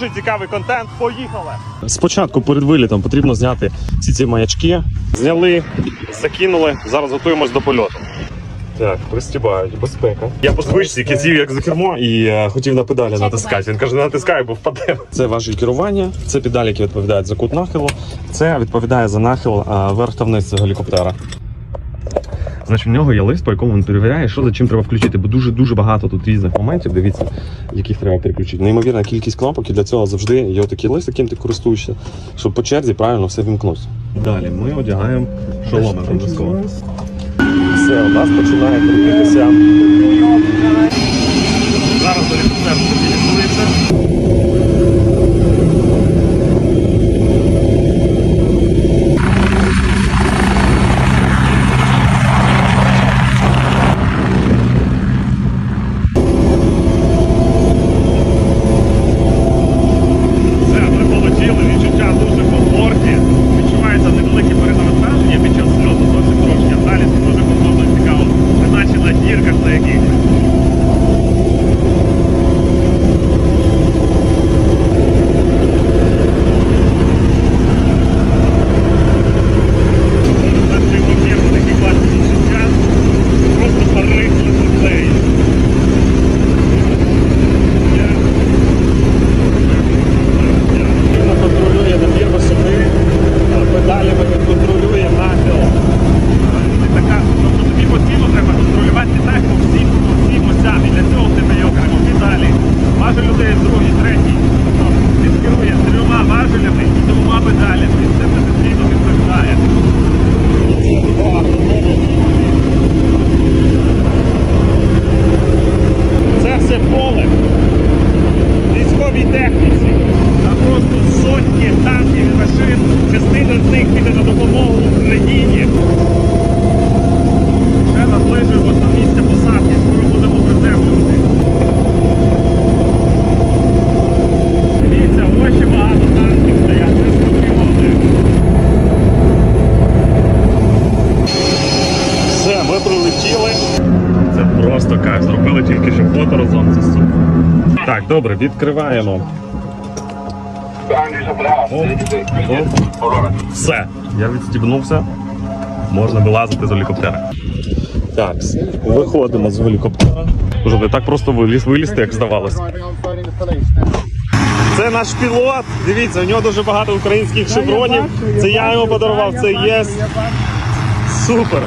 дуже цікавий контент. Поїхали! Спочатку перед вилітом потрібно зняти всі ці маячки. Зняли, закинули. Зараз готуємось до польоту. Так, пристібають, безпека. Я по звичці сів як за кермо і е, хотів на педалі натискати. Він каже, не натискай, бо впаде. Це важіль керування, це педалі, які відповідають за кут нахилу. Це відповідає за нахил а, вверх та вниз цього гелікоптера. Значить, в нього є лист, по якому він перевіряє, що за чим треба включити, бо дуже дуже багато тут різних моментів. Дивіться, яких треба переключити. Неймовірна кількість кнопок, і для цього завжди є такий лист, яким ти користуєшся, щоб по черзі правильно все вімкнути. Далі ми одягаємо шоломи обов'язково. Все, у нас починає крутитися. Зараз стабілізується. Все, техніці. Там просто сотні танків і машин. Частина з них піде на допомогу Україні. Вже наближуємося до місця посадки, скоро будемо приземлювати. Дивіться, ось ще багато танків стоять, не спокійно. Все, ми прилетіли. Це просто кайф. Зробили тільки що фото разом. Це супер. Так, добре, відкриваємо. Все, я відстібнувся. Можна вилазити з гелікоптера. Так, виходимо з гелікоптера. Уже не так просто виліз, вилізти, як здавалось. Це наш пілот. Дивіться, у нього дуже багато українських шевронів. Це я йому подарував, це єс. Супер.